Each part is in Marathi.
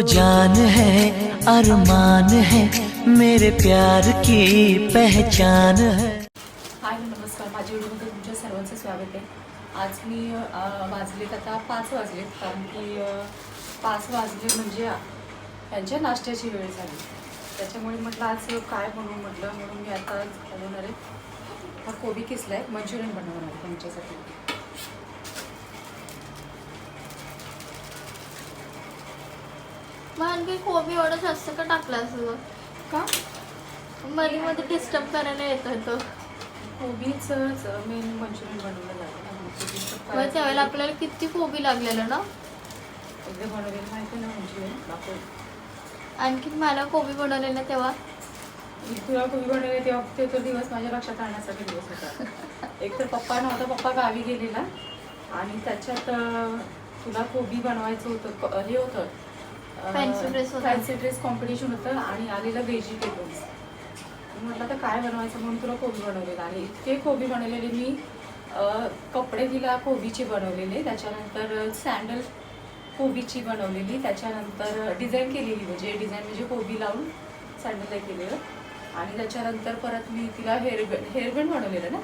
जान है अरमान है मेरे प्यार की पहचान है। हाय नमस्कार माझ्या व्हिडिओमध्ये तुमच्या सर्वांचं स्वागत आहे. आज मी अ, वाजलेत आता पाच वाजलेत कारण की पाच वाजले म्हणजे त्यांच्या नाश्त्याची वेळ झाली. त्याच्यामुळे म्हटलं आज काय बनवू म्हटलं म्हणून मी आता बनवणार आहे. हा कोबी किसला आहे मंचुरियन बनवणार आहे तुमच्यासाठी मग आणखी कोबी एवढं जास्त का टाकलं असं? का? मध्ये मध्ये डिस्टर्ब करायला येतोय तो. कोबीच मेन मंचुरियन बनवलं जातं. मग. त्यावेळेला आपल्याला किती कोबी लागलेलं ना? एकदा बनवलेलं माहिती ना मंचुरियन? बापरे आणखी मला कोबी बनवलेलं तेव्हा. तुला कोबी बनवले तेव्हा ते तो दिवस माझ्या लक्षात आणण्यासाठी दिवस होता. एक तर पप्पा नव्हता पप्पा गावी गेलेला. आणि त्याच्यात तुला कोबी बनवायचं होतं हे होतं. फॅन्सी ड्रेस होता. फॅन्सी ड्रेस कॉम्पिटिशन होतं आणि आलेलं व्हेजिटेबल्स म्हटलं तर काय बनवायचं म्हणून तुला कोबी बनवलेलं आहे? इतके कोबी बनवलेले मी. अं, कपडे तिला कोबीचे बनवलेले. त्याच्यानंतर सँडल कोबीची बनवलेली. त्याच्यानंतर डिझाईन केलेली. म्हणजे डिझाईन म्हणजे कोबी लावून सँडल केलेलं. आणि त्याच्यानंतर परत मी तिला हेअरबँड हेअरबँड बनवलेलं ना?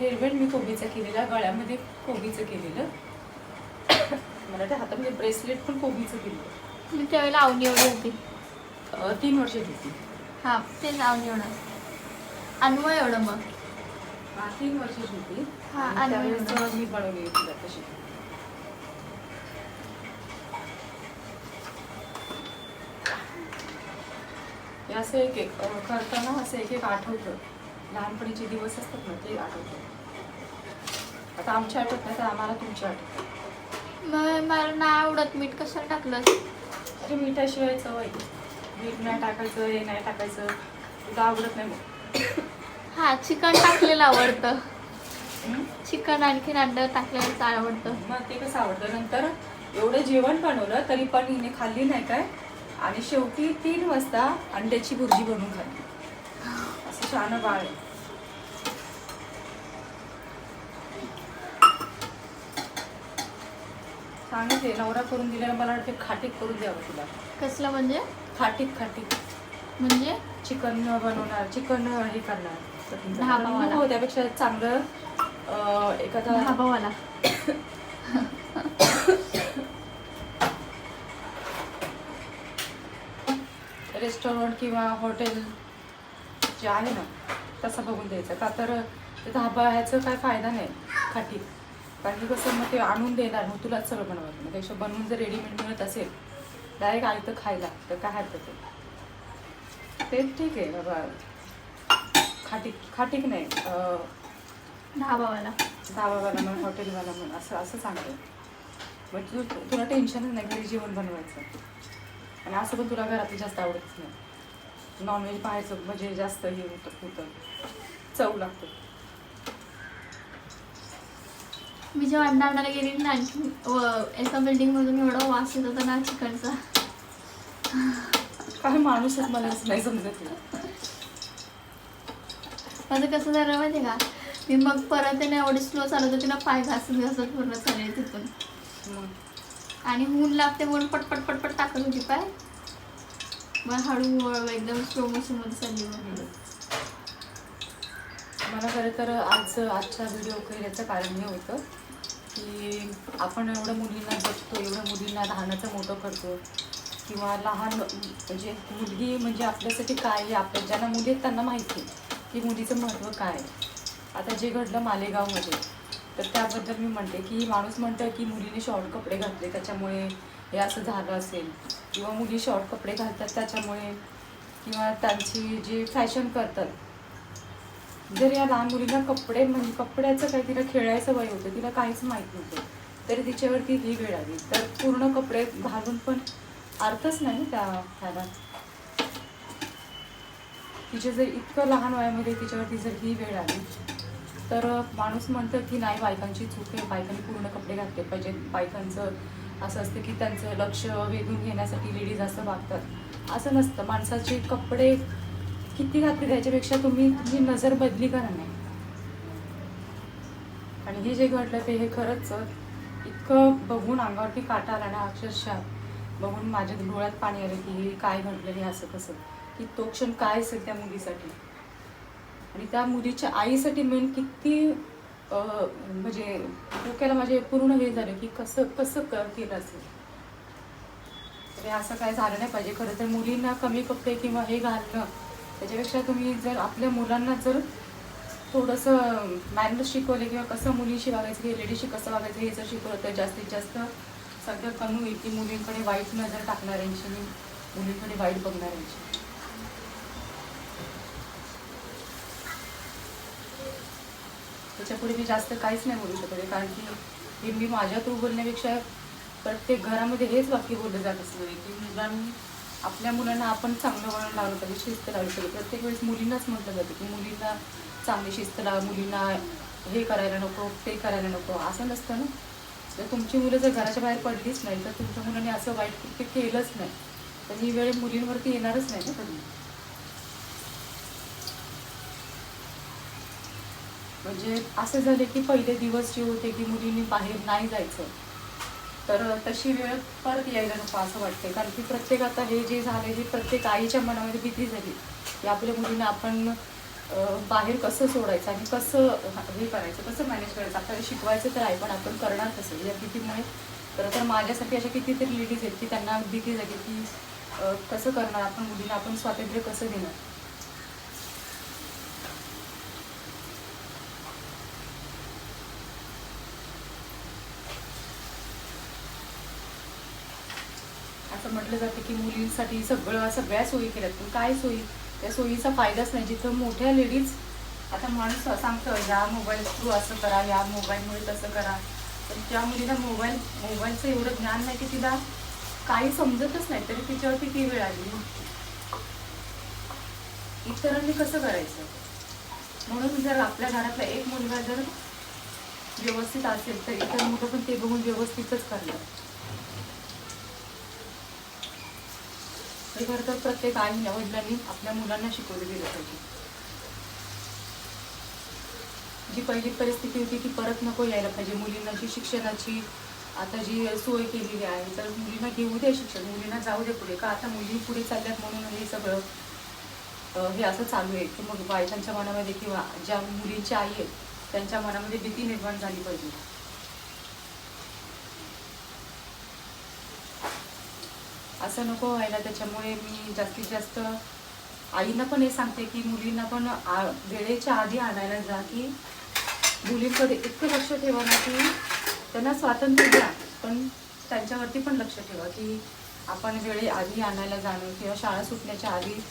हेअरबँड मी कोबीचं केलेला. गळ्यामध्ये कोबीचं केलेलं. मला त्या हातामध्ये ब्रेसलेट पण कोबीचं केलेलं. मी त्यावेळेला आवनी एवढी होती. अं, तीन वर्ष होती हा तेच आवनी एवढं अन्वय एवढं मग. हा तीन वर्षाची होती. हा, आणि आणि त्यावेळेस मी बनवली होती तशी हे असं एक एक अं, करताना असं एक एक आठवतं. लहानपणीचे दिवस असतात ना ते आठवतं. आता आमच्या आठवत नाही तर आम्हाला तुमच्या आठवत. मग मला नाही आवडत मीठ कशाला टाकलं अरे मिठाशिवाय चव आहे. मीठ नाही टाकायचं हे नाही टाकायचं तुला आवडत नाही मग. हा चिकन टाकलेलं आवडतं. हं? चिकन आणखीन अंडा टाकलेलं आवडतं. मग ते कसं आवडतं? नंतर एवढं जेवण बनवलं तरी पण हिने खाल्ली नाही काय? आणि शेवटी तीन वाजता अंड्याची भुर्जी बनवून खाल्ली. असं छान बाळ आहे. सांगितले नवरा करून दिल्याला मला वाटते खाटीक करून द्यावं तुला. कसलं म्हणजे? खाटीक खाटीक. म्हणजे? चिकन बनवणार चिकन हे करणार. ढाबावाला. हो त्यापेक्षा चांगलं एखादा धाबावाला रेस्टॉरंट किंवा हॉटेल जे आहे ना तसं बघून द्यायचं. का तर ते धाबा ह्याचं काय फायदा नाही खाटी कारण की कसं मग ते आणून देणार मग तुलाच सगळं बनवायचं मग त्यापेक्षा बनवून जर रेडीमेड मिळत असेल डायरेक्ट आयतं खायला. तर काय हरकत आहे ते ठीक आहे बाबा. खाटीक खाटीक नाही. धाबावाला. धाबावाला म्हण हॉटेलवाला म्हण असं असं सांगते मग तू तुला टेन्शनच नाही घरी जेवण बनवायचं? आणि असं पण तुला घरातलं जास्त आवडतच नाही. नॉनव्हेज बाहेरचं म्हणजे जास्त हे होतं होतं. चव लागतं. मी जेव्हा अंडा आणायला गेली ना आणखी व- एका बिल्डिंग मधून एवढा वास येत होता ना चिकनचा. काय माणूसच मला असं नाही समजत. माझं कसं झालं माहिती का? मी मग परत आहे ना एवढी स्लो चालत होती ना पाय घासत घासत पूर्ण चालले तिथून. आणि ऊन लागते म्हणून पटपट पटपट टाकत होती पाय. मग हळू एकदम स्लो मोशनमध्ये चालली मग. मला खरं तर आज आजचा व्हिडिओ करण्याचं कारण हे होतं. की आपण एवढं मुलींना जगतो एवढं मुलींना लहानाचं मोठं करतो. किंवा लहान म्हणजे मुलगी म्हणजे आपल्यासाठी काय आहे? आपल्या ज्यांना मुली आहेत त्यांना माहिती आहे की मुलीचं महत्त्व काय आहे. आता जे घडलं मालेगावमध्ये तर त्याबद्दल मी म्हणते की माणूस म्हणतं की मुलीने शॉर्ट कपडे घातले त्याच्यामुळे हे असं झालं असेल. किंवा मुली शॉर्ट कपडे घालतात त्याच्यामुळे किंवा त्यांची जी फॅशन करतात जर या लहान मुलीला कपडे म्हणजे कपड्याचं काही तिला खेळायचं वय होतं तिला काहीच माहीत नव्हतं तरी तिच्यावरती ही वेळ आली. तर पूर्ण कपडे घालून पण अर्थच नाही त्या ह्याला. तिचे जर इतकं लहान वयामध्ये तिच्यावरती जर ही वेळ आली तर माणूस म्हणतं की नाही बायकांची चूक आहे बायकांनी पूर्ण कपडे घातले पाहिजेत. बायकांचं असं असतं की त्यांचं लक्ष वेधून घेण्यासाठी लेडीज असं वागतात. असं नसतं. माणसाचे कपडे किती घातली त्याच्यापेक्षा तुम्ही तुमची नजर बदली करा नाही. आणि हे जे घडलं ते हे खरंच इतकं बघून अंगावरती काटा आला ना अक्षरशः बघून माझ्या डोळ्यात पाणी आलं की हे काय घडलं हे असं कसं? की तो क्षण काय असेल त्या मुलीसाठी? आणि त्या मुलीच्या आईसाठी मेन किती म्हणजे डोक्याला माझे पूर्ण हे झालं की कसं कसं क केलं असेल? तर हे असं काय झालं नाही पाहिजे. खरं तर मुलींना कमी कपडे किंवा हे घालणं त्याच्यापेक्षा तुम्ही जर आपल्या मुलांना जर थोडंसं मॅनर्स शिकवले किंवा कसं मुलीशी वागायचं हे लेडीशी कसं वागायचं हे जर शिकवलं तर जास्तीत जास्त सगळं कमी होईल की मुलींकडे वाईट नजर टाकणाऱ्यांची आणि मुलींकडे वाईट बघणाऱ्यांची त्याच्यापुढे मी जास्त काहीच नाही बोलू शकत आहे कारण की हे मी माझ्या थ्रू बोलण्यापेक्षा प्रत्येक घरामध्ये हेच वाक्य बोललं जात असलं की मुलांनी आपल्या मुलांना आपण चांगलं वळण लावलं पाहिजे शिस्त लावली पाहिजे. प्रत्येक वेळेस मुलींनाच म्हटलं जातं की मुलींना चांगली शिस्त लावा मुलींना हे करायला नको ते करायला नको. असं नसतं ना. जर तुमची मुलं जर घराच्या बाहेर पडलीच नाही तर तुमच्या मुलांनी असं वाईट कृत्य केलंच नाही. तर ही वेळ मुलींवरती येणारच नाही ना कधी. म्हणजे असं झाले की पहिले दिवस जे होते की मुलींनी बाहेर नाही जायचं. तर तशी वेळ परत यायला नको असं वाटते कारण की प्रत्येक आता हे जे झाले हे प्रत्येक आईच्या मनामध्ये भीती झाली की आपल्या मुलींना आपण बाहेर कसं सोडायचं आणि कसं हे करायचं कसं मॅनेज करायचं? आपल्याला शिकवायचं तर आहे पण आपण करणार कसं? या भीतीमुळे. खरं तर माझ्यासाठी अशा कितीतरी लेडीज आहेत की त्यांना भीती झाली की कसं करणार? आपण मुलींना आपण स्वातंत्र्य कसं देणार असं म्हटलं जातं की मुलींसाठी सगळं सगळ्या सोयी केल्यात. पण काय सोयी? त्या सोयीचा फायदाच नाही. जिथं मोठ्या लेडीज आता माणूस सांगतो या मोबाईल थ्रू असं करा या मोबाईलमुळे तसं करा. पण त्या मुलीला मोबाईल मोबाईलचं एवढं ज्ञान नाही की तिला काही समजतच नाही. तरी तिच्यावरती ती वेळ आली. इतरांनी कसं करायचं? म्हणून जर आपल्या घरातला एक मुलगा जर व्यवस्थित असेल तर इतर मुलं पण ते बघून व्यवस्थितच करणार हे खरं तर प्रत्येक आई वडिलांनी आपल्या मुलांना शिकवलं गेलं पाहिजे जी पहिली परिस्थिती होती ती परत नको यायला पाहिजे. मुलींना जी शिक्षणाची आता जी सोय केलेली आहे तर मुलींना घेऊ दे शिक्षण मुलींना जाऊ दे पुढे. का आता मुली पुढे चालल्यात म्हणून हे सगळं हे असं चालू आहे की मग बायकांच्या मनामध्ये किंवा ज्या मुलींच्या आई आहेत त्यांच्या मनामध्ये भीती निर्माण झाली पाहिजे. असं नको व्हायला. त्याच्यामुळे मी जास्तीत जास्त आईंना पण हे सांगते की मुलींना पण आ- वेळेच्या आधी आणायला जा की मुलींकडे इतकं लक्ष ठेवा ना की त्यांना स्वातंत्र्य द्या. पण त्यांच्यावरती पण लक्ष ठेवा की आपण वेळे आधी आणायला जाणं किंवा शाळा सुटण्याच्या आधी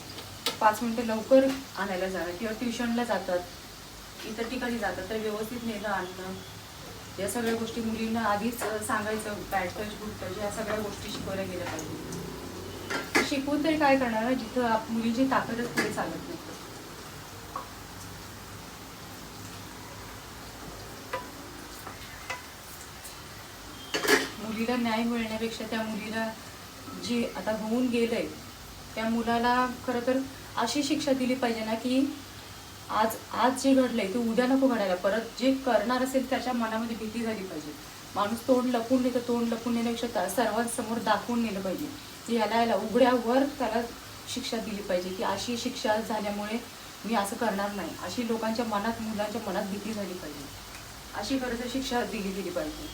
पाच मिनटं लवकर आणायला जाणं किंवा ट्युशनला जातात. इतर ठिकाणी जातात तर व्यवस्थित नेणं आणणं. या सगळ्या गोष्टी मुलींना आधीच सांगायचं बॅड टच गुड टच या सगळ्या गोष्टी शिकवल्या गेल्या पाहिजे. शिकून तरी काय करणार ना जिथं आप- मुलीची ताकदच पुढे चालत नाही. मुलीला न्याय मिळण्यापेक्षा त्या मुलीला जे आता होऊन गेलंय त्या मुलाला खरं तर अशी शिक्षा दिली पाहिजे ना की आज आज जे घडलंय ते उद्या नको घडायला. परत जे करणार असेल त्याच्या मनामध्ये भीती झाली पाहिजे. माणूस तोंड लपून नेतं तोंड लपून नेण्यापेक्षा सर्वांसमोर दाखवून नेलं पाहिजे. की याला याला उघड्यावर त्याला शिक्षा दिली पाहिजे की अशी शिक्षा झाल्यामुळे मी असं करणार नाही. अशी लोकांच्या मनात मुलांच्या मनात भीती झाली पाहिजे. अशी खरं तर शिक्षा दिली गेली पाहिजे.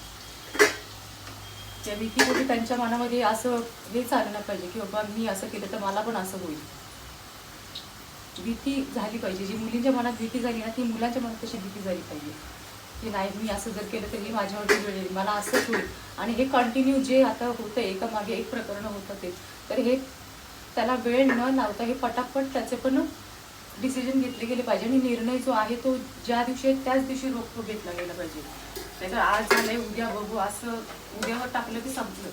त्या भीतीमध्ये त्यांच्या मनामध्ये असं हे चाललं पाहिजे की बाबा मी असं केलं तर मला पण असं होईल. भीती झाली पाहिजे. जी मुलींच्या मनात भीती झाली ना ती मुलांच्या मनात तशी भीती झाली पाहिजे. की नाही मी असं जर केलं तरी माझ्यावरती मिळेल मला असंच होईल. आणि हे कंटिन्यू जे आता होतं एका मागे एक प्रकरण होतं ते. तर हे त्याला वेळ न लावता हे पटापट त्याचे पण डिसिजन घेतले गेले पाहिजे. आणि निर्णय जो आहे तो ज्या दिवशी त्याच दिवशी रोखतो घेतला गेला पाहिजे. नाहीतर आज झालंय उद्या बघू. असं उद्यावर टाकलं की संपलं.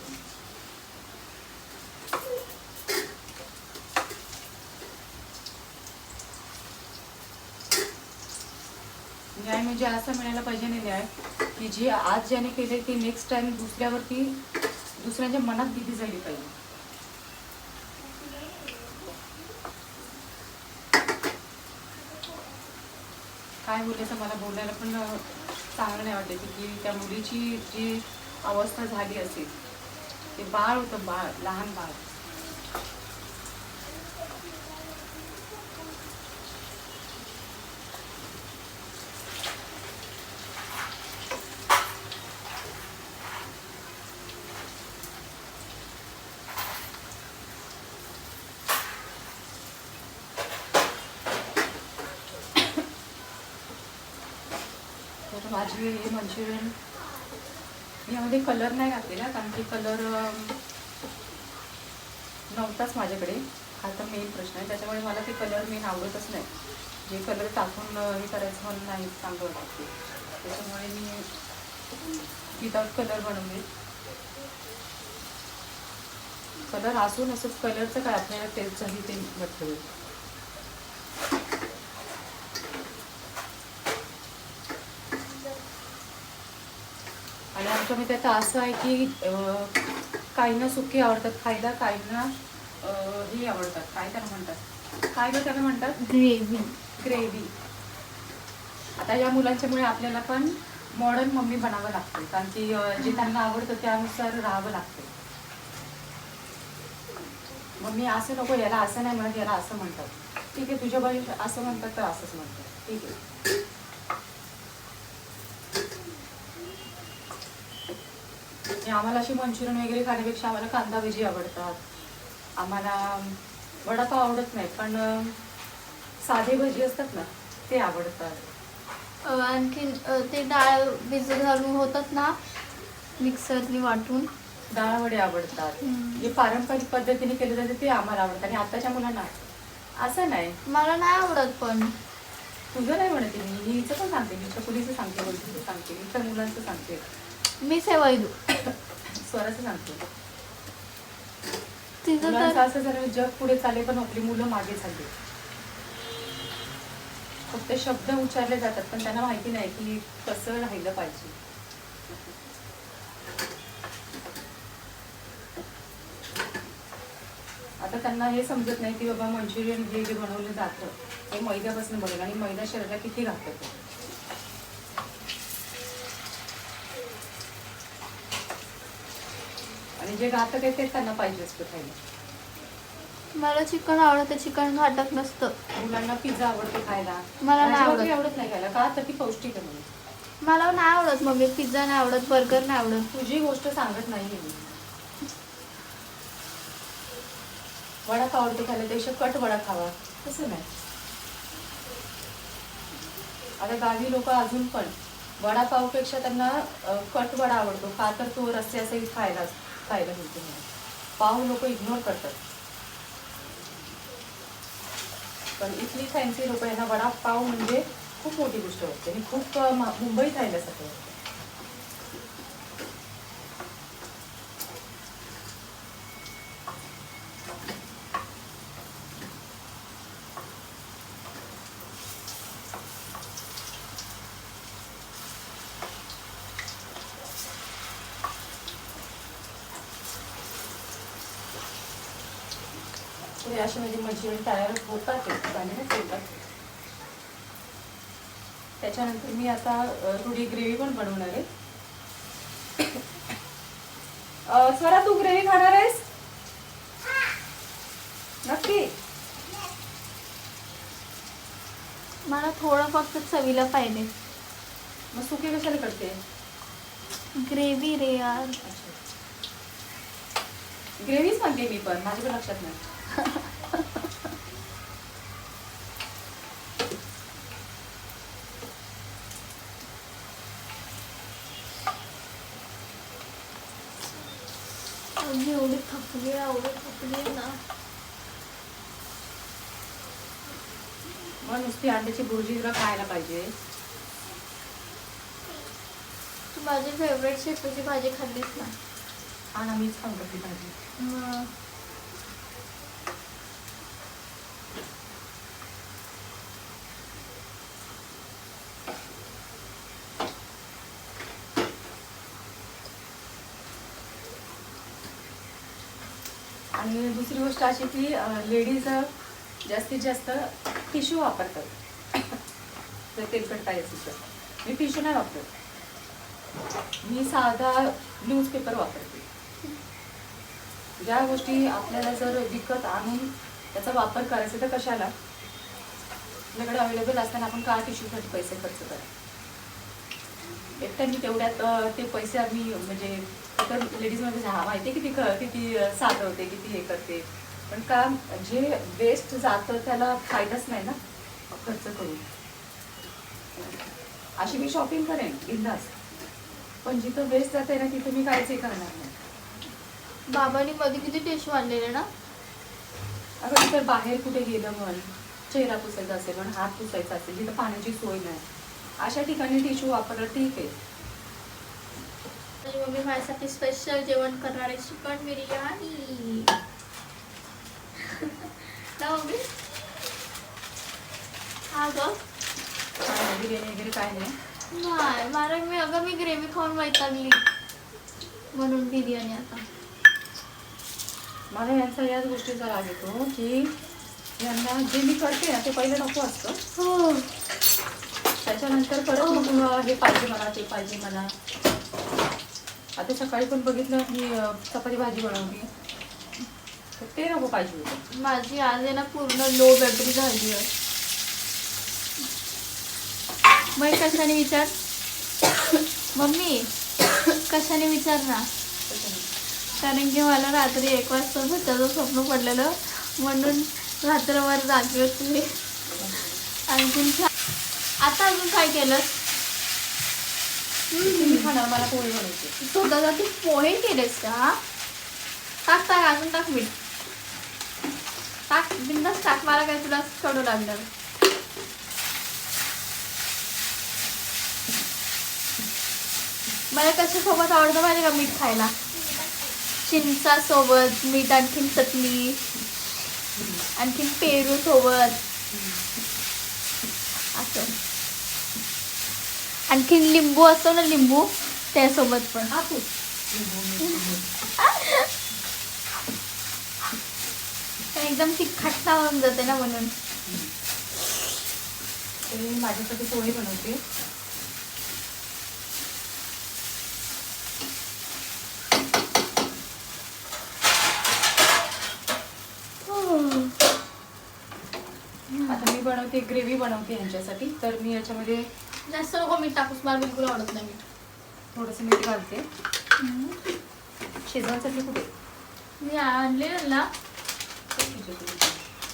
न्याय म्हणजे असं मिळायला पाहिजे नाही न्याय की जे आज ज्याने केले ते नेक्स्ट टाइम दुसऱ्यावरती दुसऱ्यांच्या मनात भीती झाली पाहिजे. काय बोलायचं मला बोलायला पण चांगलं नाही वाटायचं की त्या मुलीची जी अवस्था झाली असेल ते बाळ होतं बाळ लहान बाळ. तर माझी मंचुरियन यामध्ये कलर नाही घातलेला कारण की कलर नव्हताच माझ्याकडे. हा तर मेन प्रश्न आहे. त्याच्यामुळे मला ते कलर मेन आवडतच नाही. जे कलर टाकून हे करायचं मला नाही चांगलं वाटते त्याच्यामुळे मी विदाउट कलर बनवले कलर असून असंच कलरचं काय? आपल्याला तेलचंही ते म्हटलं. आणि आमच्यामध्ये आता असं आहे की काहींना सुकी आवडतात खायला काहींना हे आवडतात. काय त्याला म्हणतात? काय गं त्याला म्हणतात? ग्रेव्ही. ग्रेव्ही. आता या मुलांच्यामुळे आपल्याला पण मॉडर्न मम्मी बनावं लागतं कारण की जे त्यांना आवडतं त्यानुसार राहावं लागतं मम्मी असं नको याला असं नाही म्हणत याला असं म्हणतात. ठीक आहे तुझ्या बाई असं म्हणतात तर असंच म्हणतात. ठीक आहे. आणि आम्हाला अशी मंचुरियन वगैरे खाण्यापेक्षा आम्हाला कांदा भजी आवडतात. आम्हाला वडापाव आवडत नाही पण साधे भजी असतात ना ते आवडतात. आणखीन अ, ते डाळ भिजत घालून होतात ना मिक्सरनी वाटून. डाळ वडे आवडतात. जे पारंपरिक पद्धतीने केले जाते ते आम्हाला आवडतात. आणि आताच्या मुलांना असं नाही. मला नाही आवडत पण. तुझं नाही म्हणते मी. मी हिचं पण सांगते. मी चकुलीचं सांगते सांगते मी तर मुलांचं सांगते. मी सेवैदू स्वराचं सांगते. तिचं मुलांचं तर असं जर जग पुढे चालले पण आपली मुलं मागे चालली फक्त शब्द उच्चारले जातात पण त्यांना माहिती नाही की कसं राहिलं पाहिजे. आता त्यांना हे समजत नाही की बाबा मंचुरियन हे जे बनवलं जातं हे मैद्यापासून बनवलं आणि मैदा शरीराला किती घातक आहे. आणि जे घातक आहे ते त्यांना पाहिजे असतं खायला. मला चिकन आवडतं चिकन घाटक नसतं. मुलांना पिझ्झा आवडतो खायला. मला नाही आवडत. आवडत नाही खायला. का? तर ती पौष्टिक आहे म्हणून. मला नाही आवडत मम्मी. पिझ्झा नाही आवडत बर्गर नाही आवडत. तुझी गोष्ट सांगत नाही मी. वडापाव आवडतो खायला त्यापेक्षा कट वडा खावा. तसं नाही. आता गावी लोक अजून पण वडापावपेक्षा त्यांना कट वडा आवडतो. का तर तो रस्त्यासहित खायला खायला मिळतो म्हणून. पाव लोक इग्नोर करतात. पण इथली फॅन्सी लोक यांना वडापाव म्हणजे खूप मोठी गोष्ट वाटते. आणि खूप मुंबईत राहिल्यासारखं वाटतं हे मंचुरियन तयार होतात ते येतात त्याच्यानंतर मी आता थोडी ग्रेव्ही पण बनवणार आहे. स्वरा तू ग्रेव्ही खाणार आहेस? नक्की? मला थोडं फक्त चवीला पाहिजे. मग सुकी कशाला करते? ग्रेव्ही रे यार. ग्रेव्हीच म्हणते मी पण माझ्या पण लक्षात नाही मी एवढी थकली एवढी थकली ना अंड्याची बुर्जी तुला खायला पाहिजे. तू माझी फेवरेट शेपूची भाजी खाल्लीस ना? हा ना मीच खाऊन टाकली भाजी. मग? आणि दुसरी गोष्ट अशी की लेडीज जास्तीत जास्त टिश्यू वापरतात. तर तेलकट काय असू तर मी टिश्यू नाही वापरत. मी साधा न्यूजपेपर वापरते. ज्या गोष्टी आपल्याला जर विकत आणून त्याचा वापर करायचा तर कशाला? आपल्याकडे अवेलेबल असताना आपण का टिश्यूसाठी पैसे खर्च करा एकट्याने तेवढ्यात ते पैसे आम्ही म्हणजे तर लेडीजमध्ये म्हणजे, हा माहिती आहे किती किती अं, साठवते किती हे करते. पण का जे वेस्ट जातं त्याला फायदाच नाही ना खर्च करून. अशी मी शॉपिंग करेन बिंदास. पण जिथं वेस्ट जाते ना तिथं मी काहीच हे करणार नाही. बाबांनी मध्ये किती टिश्यू आणलेले ना? अगं तिथं बाहेर कुठे गेलं म्हण चेहरा पुसायचा असेल म्हण हात पुसायचा असेल जिथं पाण्याची सोय नाही. अशा ठिकाणी टिश्यू वापरलं ठीक आहे. माझी मम्मी माझ्यासाठी स्पेशल जेवण करणार आहे चिकन बिर्याणी ना मम्मी? हा ग. बिर्याणी वगैरे काय नाही. नाही मला मी अगं मी ग्रेव्ही खाऊन वैतागली. म्हणून बिर्याणी आता. मला यांचा याच गोष्टीचा राग येतो की यांना जे मी करते ना ते पहिलं नको असतं. हो. त्याच्यानंतर परत मग हे पाहिजे मला ते पाहिजे मला. आता सकाळी पण बघितलं मी चपाती भाजी बनवली. ते नको पाहिजे होतं. माझी आज आहे ना पूर्ण लो बॅटरी झाली आहे. मग कशाने विचार? मम्मी कशाने विचार ना. कारण की मला रात्री एक वाजता भुताचं स्वप्न पडलेलं. म्हणून रात्रभर जागी होते आणखीन आता अजून काय केलं? खाणार? मला पोळी बनवायची. स्वतःसाठी पोहे केलेस का? टाक टाक अजून टाक मीठ टाक बिंदास टाक. मला काय तुला कडू लागलं मला कशासोबत आवडतं माहिती का मीठ खायला? चिंचासोबत मीठ आणखीन चटणी आणखीन पेरू सोबत असं. आणखीन लिंबू असतो ना लिंबू त्यासोबत पण. हा एकदम तिखट होऊन जाते ना म्हणून. ते माझ्यासाठी पोळी बनवते. मी बनवते ग्रेव्ही बनवते यांच्यासाठी. तर मी याच्यामध्ये जास्त नको मीठ टाकूस मला बिलकुल आवडत नाही मीठ. थोडंसं मीठ घालते. शेजवान चटणी कुठे? मी आणले ना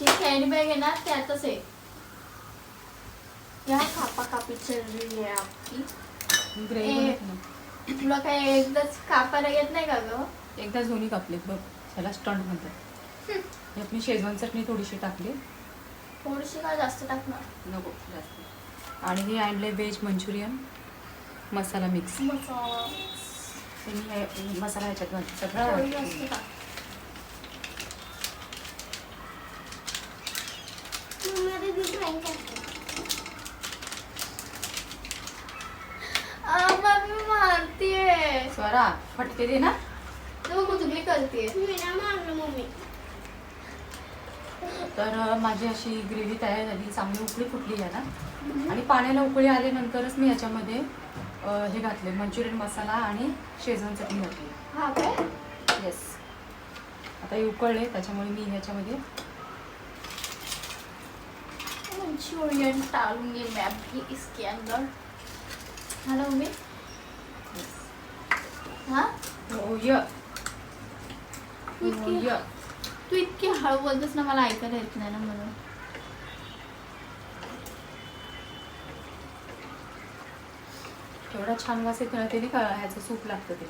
कॅरी बॅग आहे ना त्यातच आहे. या कापा कापी चलली आहे आपली. ग्रेव्ही. तुला काय एकदाच कापायला येत नाही का ग? एकदा दोन्ही कापलेत बघ. त्याला स्टंट म्हणतात. हे आपली शेजवान चटणी थोडीशी टाकली. थोडीशी का जास्त टाकणार नको जास्त. आणि हे आणले veg Manchurian masala mix. Masala. मी हे मसाला ह्याच्यात घालते थोडी जास्त मम्मी मारतीये. स्वरा फटके दे ना. तू कुठली करतीये. तर माझी अशी ग्रेव्ही तयार झाली. चांगली उकळी फुटली आहे ना आणि पाण्याला उकळी आल्यानंतरच मी याच्यामध्ये हे घातले. मंचुरियन मसाला आणि शेजवान चटणी घातली. हा काय? येस आता हे उकळले. त्याच्यामुळे मी ह्याच्यामध्ये मंचूरियन डालूंगी मैं भी इसके अंदर हेलो मम्मी हाँ? हो य हो य तू इतकी हळू बोलतेस ना मला ऐकायला येत नाही ना म्हणून. एवढा छान वास येतो ना ते नाही का ह्याचं सूप लागतं ते.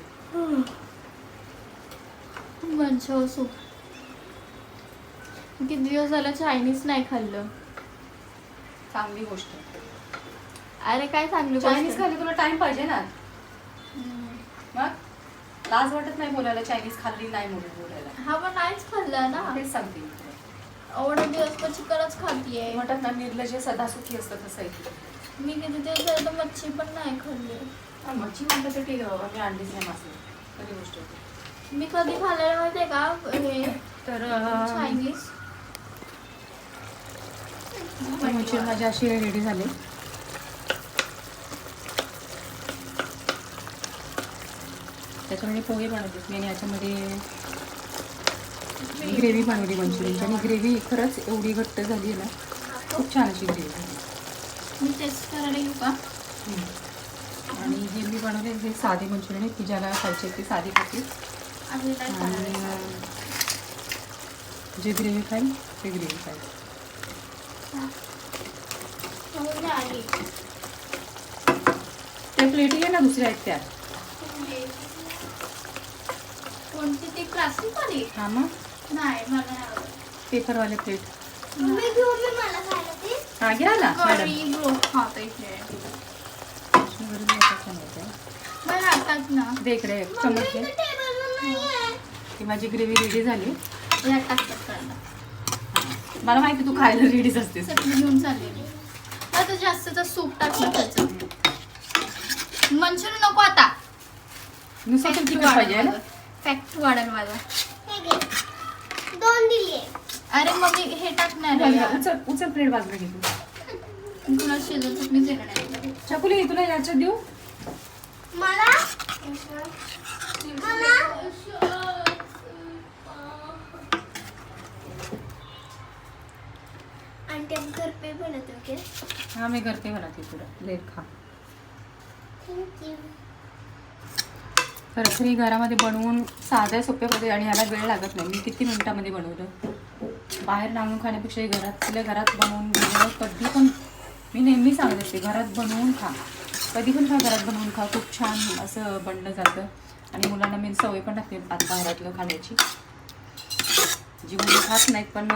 Manchow soup. किती दिवस झालं चायनीज नाही खाल्लं. चांगली गोष्ट. आहे. अरे काय चांगली चायनीज गोष्ट. खाली तुला टाइम पाहिजे ना. मग? लाज वाटत नाही बोलायला? चायनीज खाल्ली नाही म्हणून बोलायला. हा पण नाहीच खाल्लं ना. तेच सांगते मी तुला. एवढे दिवस पण चिकनच खातीये. ते म्हणतात ना निर्लज सदा सुखी असतं तसं आहे ते. मी किती दिवस झाले तर मच्छी पण नाही खाल्ली. हा, मच्छी म्हणतात तर ठीक आहे मी आणलीच नाही मासे. खरी गोष्ट होती मी कधी खाल्लेलं माहितीये का? हे तर अं, चायनीज मंचुरियन माझी अशी रेडी झाली. त्याच्यामध्ये पोहे बनवते. मी आणि याच्यामध्ये ग्रेव्ही बनवली मंचुरियनची आणि ग्रेव्ही खरंच एवढी घट्ट झाली आहे ना खूप छान अशी ग्रेव्ही मी टेस्ट करायला येऊ का? आणि हे मी बनवले हे साधे मंचुरियन आहे. की ज्याला खायचे ते साधे खातील आणि जे ग्रेव्ही खाईल ते ग्रेव्ही खाईल. त्या प्लेटी आहे ना दुसऱ्या आहेत त्या कोणती? ती क्लासिक वाली? हा मग? नाही मला नाही आवडत. पेपरवाले प्लेट मम्मी घेऊ मी मला खायला ते. हा घ्या ना मॅडम गरीब लोक खात इथे घरी लोकांचं नाही ते. मला राहतात ना. दे इकडे एक चमच घे ती माझी ग्रेव्ही रेडी झाली. या टाकतात करायला मला माहिती तू खायला रेडीच असतेस. सगळी घेऊन चालले मी. आता जास्तचं सूप टाकलं त्याचं. मंचुरियन नको आता. नुसतं तिखट पाहिजे ना? फॅक्ट वाढेल माझं. दोन दिले अरे मम्मी हे टाकणार. उचल उचल प्लेट बाजूला घे तू. तुला शिजवत मी देणार नाही चकुली तुला याच्यात देऊ? मला? आंटी हम घर पे बनते हो क्या हा मी करते म्हणा ती तुला. लेट खा. थैंक यू खरंच मी घरामध्ये बनवून साध्या सोप्या पद्धती आणि ह्याला वेळ लागत नाही. मी किती मिनिटामध्ये बनवलं? बाहेर आणून खाण्यापेक्षा हे घरातल्या घरात बनवून कधी पण मी नेहमी सांगत असते घरात बनवून खा. कधी पण खा घरात बनवून खा. खूप छान असं बनलं जातं. आणि मुलांना मी सवय पण टाकते आता बाहेरातलं खाण्याची. जी मुलं खात नाहीत पण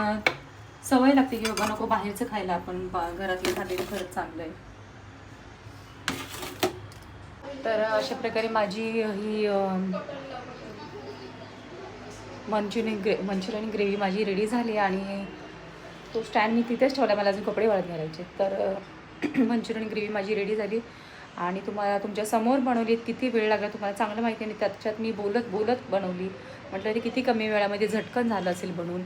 सवय लागते की बाबा नको बाहेरचं खायला आपण बा घरातलं खाल्लेलं खरंच चांगलं आहे. तर अशा प्रकारे माझी ही मंचुरियन ग्रे मंचुरियन ग्रेव्ही माझी रेडी झाली आणि तो स्टँड मी तिथेच ठेवला मला अजून कपडे वाळत घालायचे तर मंचुरियन ग्रेव्ही माझी रेडी झाली. आणि तुम्हाला तुमच्यासमोर बनवली किती वेळ लागला तुम्हाला चांगलं माहिती आहे. आणि त्याच्यात मी बोलत बोलत बनवली. म्हटलं ते किती कमी वेळामध्ये झटकन झालं असेल बनवून.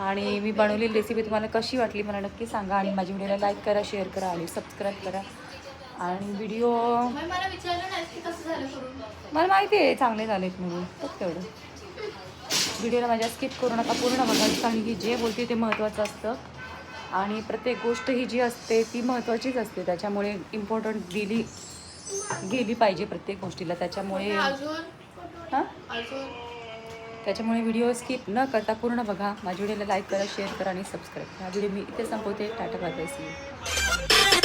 आणि मी बनवलेली रेसिपी तुम्हाला कशी वाटली मला नक्की सांगा. आणि माझी व्हिडिओला लाईक करा शेअर करा आणि सबस्क्राईब करा. आणि व्हिडिओ मला माहिती आहे चांगले झालेत म्हणून फक्त तेवढं. व्हिडिओला माझ्या स्किप करू नका पूर्ण बघायचं कारण की जे बोलते ते महत्त्वाचं असतं. आणि प्रत्येक गोष्ट ही जी असते ती महत्त्वाचीच असते. त्याच्यामुळे इम्पॉर्टंट दिली गेली पाहिजे प्रत्येक गोष्टीला. त्याच्यामुळे हां? त्याच्यामुळे व्हिडिओ स्किप न करता पूर्ण बघा. माझ्या व्हिडिओला लाईक करा शेअर करा आणि सबस्क्राईब हा व्हिडिओ मी इथे संपवते. Tata bye bye see